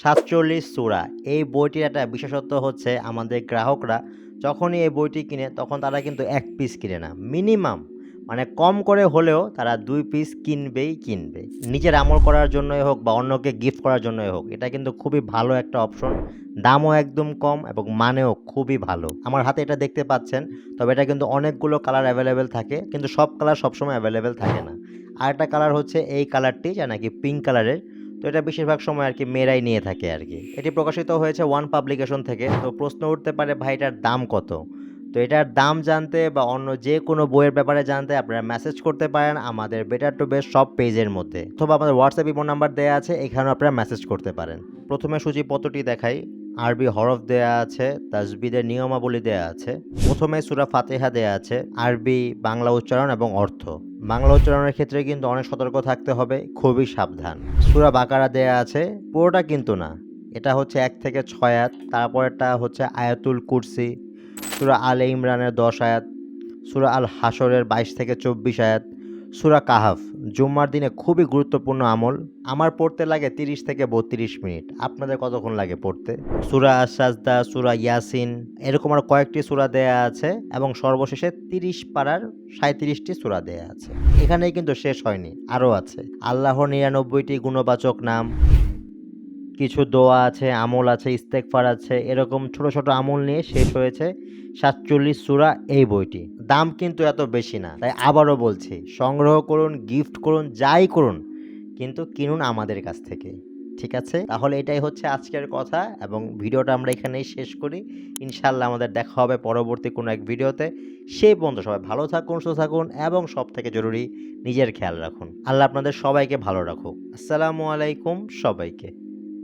সাতচল্লিশ সুরা এই বইটির একটা বিশেষত্ব হচ্ছে আমাদের গ্রাহকরা যখনই এই বইটি কিনে তখন তারা কিন্তু এক পিস কিনে না। মিনিমাম মানে কম করে হলেও তারা দুই পিস কিনবেই কিনবে। নিজের আমল করার জন্যই হোক বা অন্যকে গিফট করার জন্যই হোক, এটা কিন্তু খুবই ভালো একটা অপশন দামও একদম কম এবং মানেও খুবই ভালো। আমার হাতে এটা দেখতে পাচ্ছেন, তবে এটা কিন্তু অনেকগুলো কালার অ্যাভেলেবেল থাকে, কিন্তু সব কালার সবসময় অ্যাভেলেবেল থাকে না। আর একটা কালার হচ্ছে এই কালারটি যা নাকি পিঙ্ক কালারের তো এটা বেশিরভাগ সময় আর কি মেয়েরাই নিয়ে থাকে আর কি। এটি প্রকাশিত হয়েছে ওয়ান পাবলিকেশন থেকে। তো প্রশ্ন উঠতে পারে, ভাই, এটার দাম কত? তো এটার দাম জানতে বা অন্য যে কোনো বইয়ের ব্যাপারে জানতে আপনারা মেসেজ করতে পারেন আমাদের বেটার টু বেস্ট সব পেজের মধ্যে। অথবা আমাদের হোয়াটসঅ্যাপ ইমো নাম্বার দেওয়া আছে, এখানেও আপনারা মেসেজ করতে পারেন। প্রথমে সূচিপত্রটি দেখাই। আরবি হরফ দেয়া আছে তাজবিদের নিয়মাবলী দেয়া আছে। প্রথমে সুরা ফাতেহা দেয়া আছে, আরবি, বাংলা উচ্চারণ এবং অর্থ। বাংলা উচ্চারণের ক্ষেত্রে কিন্তু অনেক সতর্ক থাকতে হবে, খুবই সাবধান। সুরা বাকারা দেয়া আছে, পুরোটা কিন্তু না। এটা হচ্ছে এক থেকে ছয় আয়াত, তারপরেরটা হচ্ছে আয়াতুল কুরসি, সুরা আল ইমরানের দশ আয়াত, সুরা আল হাসরের বাইশ থেকে চব্বিশ আয়াত সুরা কাহাফ, জুম্মার দিনে খুবই গুরুত্বপূর্ণ আমল। আমার পড়তে লাগে তিরিশ থেকে বত্রিশ মিনিট। আপনাদের কতক্ষণ লাগে পড়তে? সুরা আশাজদা সুরা ইয়াসিন, এরকম আর কয়েকটি সুরা দেয়া আছে এবং সর্বশেষে তিরিশ পাড়ার সাঁত্রিশটি সুরা দেয়া আছে। এখানেই কিন্তু শেষ হয়নি, আরও আছে। আল্লাহর নিরানব্বইটি গুণবাচক নাম কিছু দোয়া আছে, আমল আছে ইস্তেকফার আছে, এরকম ছোট ছোট আমল নিয়ে শেষ হয়েছে সাতচল্লিশ সুরা এই বইটি। দাম কিন্তু এত বেশি না, তাই আবারও বলছি, সংগ্রহ করুন গিফট করুন, যাই করুন, কিন্তু কিনুন আমাদের কাছ থেকে, ঠিক আছে? তাহলে এটাই হচ্ছে আজকের কথা এবং ভিডিওটা আমরা এখানেই শেষ করি। ইনশাল্লাহ আমাদের দেখা হবে পরবর্তী কোনো এক ভিডিওতে। সেই পর্যন্ত সবাই ভালো থাকুন, সুস্থ থাকুন এবং সব থেকে জরুরি নিজের খেয়াল রাখুন। আল্লাহ আপনাদের সবাইকে ভালো রাখুক। আসসালামু আলাইকুম সবাইকে।